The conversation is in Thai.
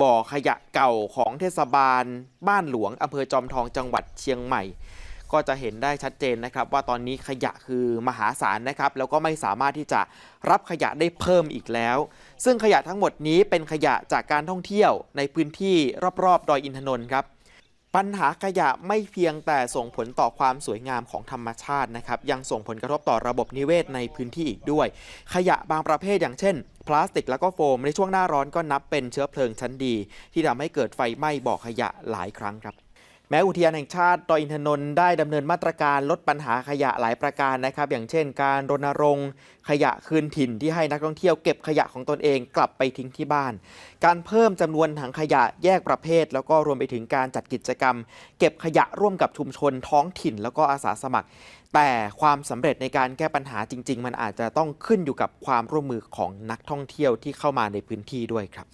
บ่อขยะเก่าของเทศบาล บ้านหลวงอำเภอจอมทองจังหวัดเชียงใหม่ ก็จะเห็นได้ชัดเจนนะครับว่าตอนนี้ขยะคือมหาศาลนะครับ แล้วก็ไม่สามารถที่จะรับขยะได้เพิ่มอีกแล้ว ซึ่งขยะทั้งหมดนี้เป็นขยะจากการท่องเที่ยวในพื้นที่รอบๆ ดอยอินทนนท์ครับ ปัญหาขยะไม่เพียงแต่ส่งผลต่อความสวยงามของธรรมชาตินะครับ ยังส่งผลกระทบต่อระบบนิเวศในพื้นที่อีกด้วย ขยะบางประเภทอย่างเช่น พลาสติกแล้วก็โฟมในช่วงหน้าร้อนก็นับเป็นเชื้อเพลิงชั้นดี ที่ทำให้เกิดไฟไหม้บ่อขยะหลายครั้งครับ แม้อุทยานแห่งชาติดอยอินทนนท์ได้ดำเนินมาตรการลดปัญหาขยะหลายประการนะครับ อย่างเช่น การรณรงค์ขยะคืนถิ่นที่ให้นักท่องเที่ยวเก็บขยะของตนเองกลับไปทิ้งที่บ้าน การเพิ่มจำนวนถังขยะแยกประเภท แล้วก็รวมไปถึงการจัดกิจกรรม เก็บขยะร่วมกับชุมชนท้องถิ่น แล้วก็อาสาสมัคร แต่ความสำเร็จในการแก้ปัญหาจริง ๆ มันอาจจะต้องขึ้นอยู่กับความร่วมมือของนักท่องเที่ยวที่เข้ามาในพื้นที่ด้วยครับ